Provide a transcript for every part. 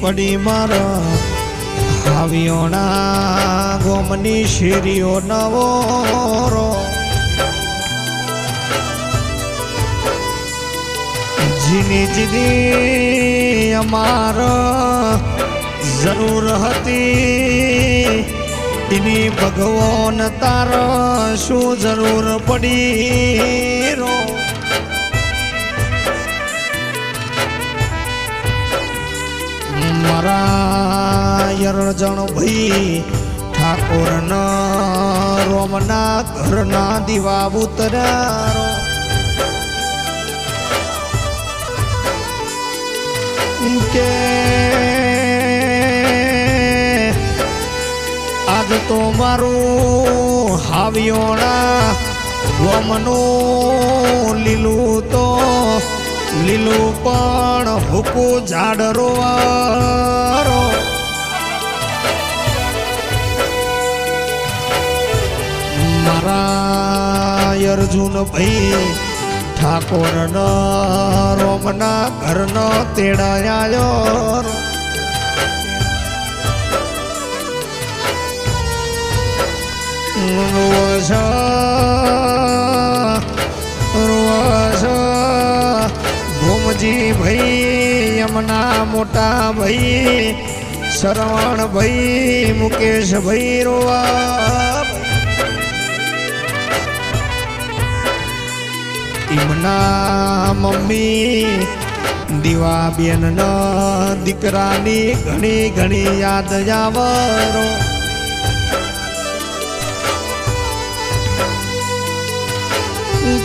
પડી મારા હાવિયોના ગોમની શેરીઓ નવો જીની અમાર જરૂર હતી. તેની ભગવાન તાર શું જરૂર પડી રો મારા યરજણ ભાઈ ઠાકોર રોમના ઘરના દીવા ઉતર્યા કે આજ તો મારું હાવિયોણા વમનું લીલું તો લીલું પણ હુકુ ઝાડ રોવારો મારા અર્જુન ભાઈ ઠાકોર ન રોમના ઘરનો તેડાયો ભૂમજી ભાઈ, યમના મોટા ભાઈ, શરવણ ભાઈ, મુકેશ ભાઈ, રોવા એમના મમ્મી દીવા બેન દીકરાની ઘણી ઘણી યાદ આવરો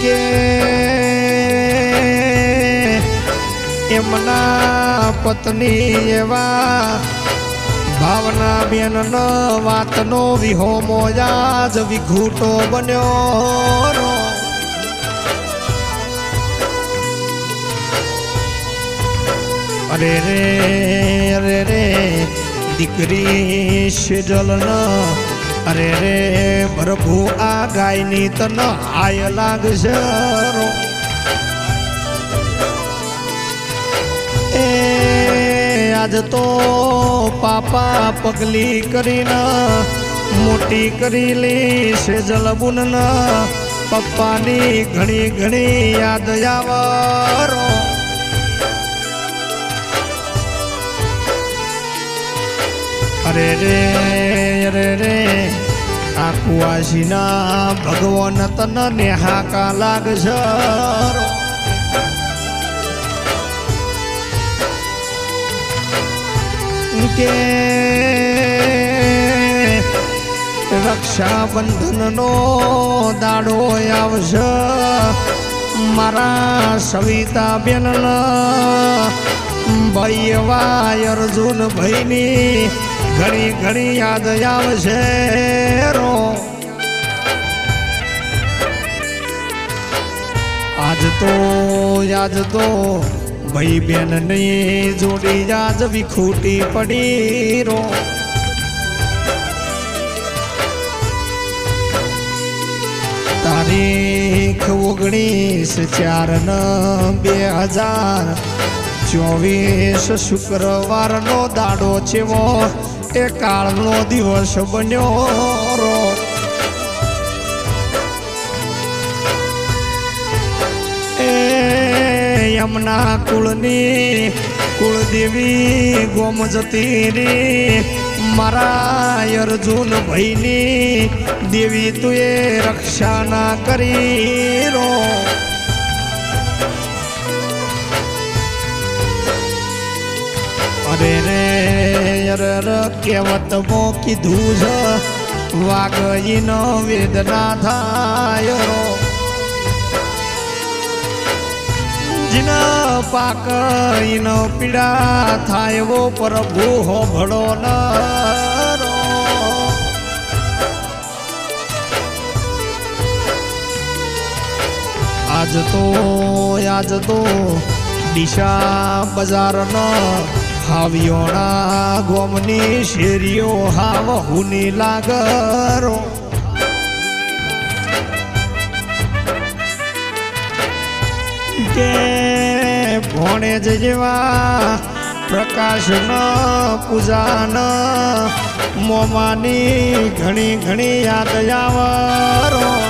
કે એમના પત્ની એવા ભાવના બેન વાતનો વિહોમો યાજ વિઘૂટો બન્યો અરે રે અરે રે, દીકરી સેજલ અરે રે, પ્રભુ આ ગાયની તન આય લાગશે એ આજ તો પાપા પગલી કરીને મોટી કરી લી સેજલ બુનના. પપ્પાની ઘણી ઘણી યાદ આવરો અરે રે અરે રે આ કુવાસીના ભગવાન તન નેહાકા લાગશે. કે રક્ષાબંધનનો દાડો આવશે મારા સવિતા બેન ભાઈ એવા અર્જુન ભાઈની ઘણી ઘણી યાદ આવશે રો આજ તો, યાદ તો, ભાઈ બેનની જોડી યાદ વિખૂટી પડી રો. તારીખ ઓગણીસ ચાર ન બે હજાર ચોવીસ શુક્રવારનો દાડો છેવો. એ કાળનો દિવસ બન્યો રો. એ યમના કુળની કુળદેવી ગોમ જતી રે મારા અર્જુન ભાઈની દેવી તુએ રક્ષા ના કરી રો. રે અરે ર કહેવત મો કીધું છે વાગઈનો વેદના થાય જીના પાક ઈનો પીડા થાય વો પ્રભુ હો ભળો ન. આજ તો આજ તો દિશા બજારનો હાવ્યોણા ગોમની શેરીઓ હાવ હુની લાગરો. કે ભોણે જ જેવા પ્રકાશન પૂજાન મોમાની ઘણી ઘણી યાદ આવરો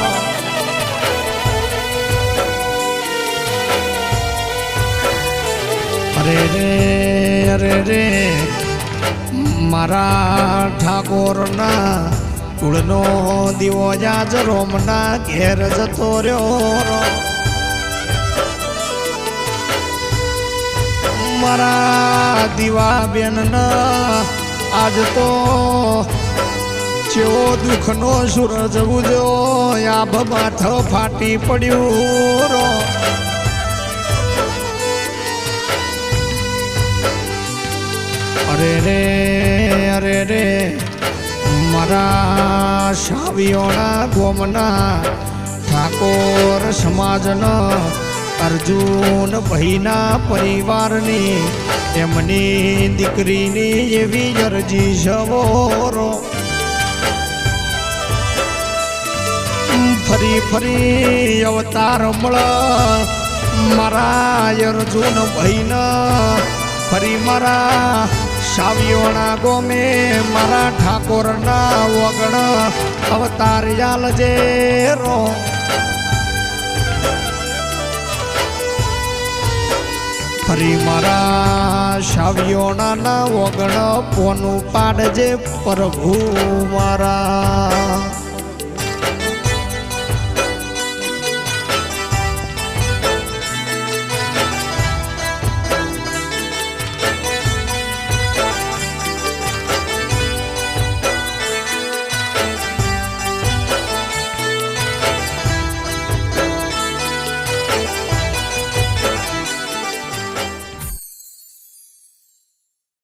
રે મારા ઠાકોરના કુળનો દીવો જાજ રોમના ઘેર જતો રહ્યો. મારા દીવા બેનના આજ તો ચેવો દુઃખનો સૂરજ ઉજો આભ માથ ફાટી પડ્યું અરે રે અરે રે, મારા શાવીઓના ગોમના ઠાકોર સમાજના અર્જુન ભાઈના પરિવારની, એમની દીકરીની એવી અરજી સવોરો ફરી ફરી અવતાર મળ, મારા અર્જુન ભાઈના, ફરી મારા સાવિયોના ગોમે, મારા ઠાકોરના વગણ અવતાર યાલજે રો ફરી મારા સાવિયોના ના વગણ પોનું પાડજે પ્રભુ મારા.